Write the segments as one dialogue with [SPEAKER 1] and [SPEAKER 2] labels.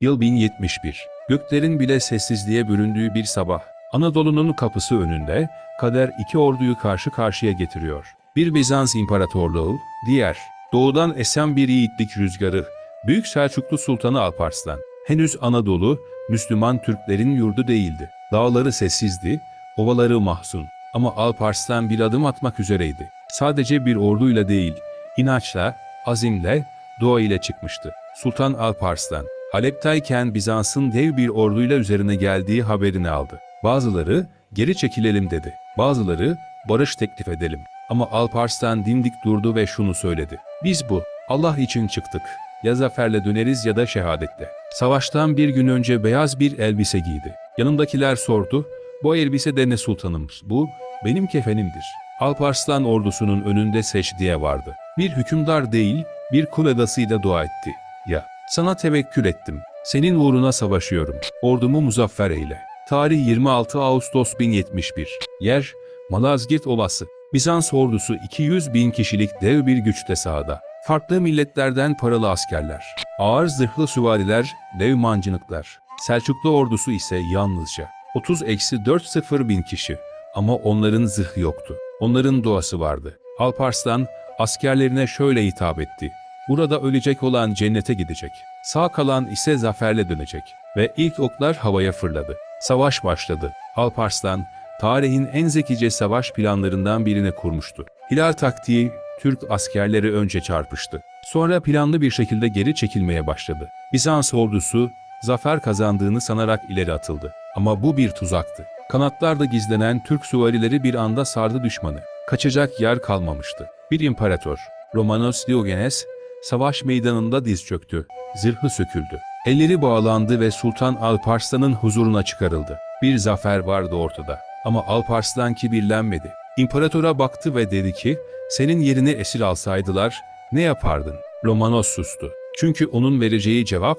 [SPEAKER 1] Yıl 1071. Göklerin bile sessizliğe büründüğü bir sabah. Anadolu'nun kapısı önünde kader iki orduyu karşı karşıya getiriyor. Bir Bizans İmparatorluğu, diğer doğudan esen bir yiğitlik rüzgarı. Büyük Selçuklu Sultanı Alparslan. Henüz Anadolu, Müslüman Türklerin yurdu değildi. Dağları sessizdi, ovaları mahzun. Ama Alparslan bir adım atmak üzereydi. Sadece bir orduyla değil, inançla, azimle, dua ile çıkmıştı. Sultan Alparslan, Halep'tayken Bizans'ın dev bir orduyla üzerine geldiği haberini aldı. Bazıları geri çekilelim dedi. Bazıları barış teklif edelim. Ama Alparslan dimdik durdu ve şunu söyledi. Biz bu, Allah için çıktık. Ya zaferle döneriz ya da şehadetle. Savaştan bir gün önce beyaz bir elbise giydi. Yanındakiler sordu. Bu elbise de ne sultanımız? Bu benim kefenimdir. Alparslan ordusunun önünde secdeye vardı. Bir hükümdar değil, bir kul edasıyla dua etti. Ya, sana tevekkül ettim. Senin uğruna savaşıyorum. Ordumu muzaffer eyle. Tarih 26 Ağustos 1071. Yer, Malazgirt Ovası. Bizans ordusu 200 bin kişilik dev bir güçte sahada. Farklı milletlerden paralı askerler. Ağır zırhlı süvariler, dev mancınıklar. Selçuklu ordusu ise yalnızca 30-4 bin kişi. Ama onların zırhı yoktu. Onların doğası vardı. Alparslan askerlerine şöyle hitap etti. Burada ölecek olan cennete gidecek. Sağ kalan ise zaferle dönecek. Ve ilk oklar havaya fırladı. Savaş başladı. Alparslan, tarihin en zekice savaş planlarından birini kurmuştu. Hilal taktiği, Türk askerleri önce çarpıştı. Sonra planlı bir şekilde geri çekilmeye başladı. Bizans ordusu, zafer kazandığını sanarak ileri atıldı. Ama bu bir tuzaktı. Kanatlarda gizlenen Türk süvarileri bir anda sardı düşmanı. Kaçacak yer kalmamıştı. Bir imparator, Romanos Diogenes, savaş meydanında diz çöktü. Zırhı söküldü. Elleri bağlandı ve Sultan Alparslan'ın huzuruna çıkarıldı. Bir zafer vardı ortada. Ama Alparslan kibirlenmedi. İmparatora baktı ve dedi ki, senin yerine esir alsaydılar ne yapardın? Romanos sustu. Çünkü onun vereceği cevap,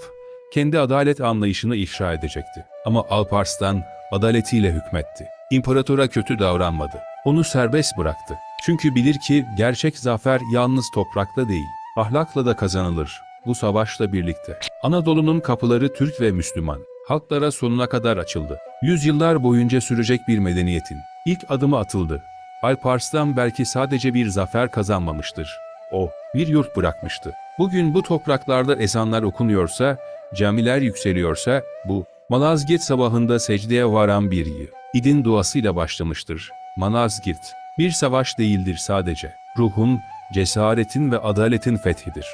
[SPEAKER 1] kendi adalet anlayışını ifşa edecekti. Ama Alparslan adaletiyle hükmetti. İmparatora kötü davranmadı. Onu serbest bıraktı. Çünkü bilir ki gerçek zafer yalnız toprakla değil, ahlakla da kazanılır. Bu savaşla birlikte. Anadolu'nun kapıları Türk ve Müslüman. Halklara sonuna kadar açıldı. Yüzyıllar boyunca sürecek bir medeniyetin ilk adımı atıldı. Alparslan belki sadece bir zafer kazanmamıştır. O, bir yurt bırakmıştı. Bugün bu topraklarda ezanlar okunuyorsa, camiler yükseliyorsa, bu, Malazgirt sabahında secdeye varan bir. İdin duasıyla başlamıştır. Malazgirt, bir savaş değildir sadece. Ruhun, cesaretin ve adaletin fethidir.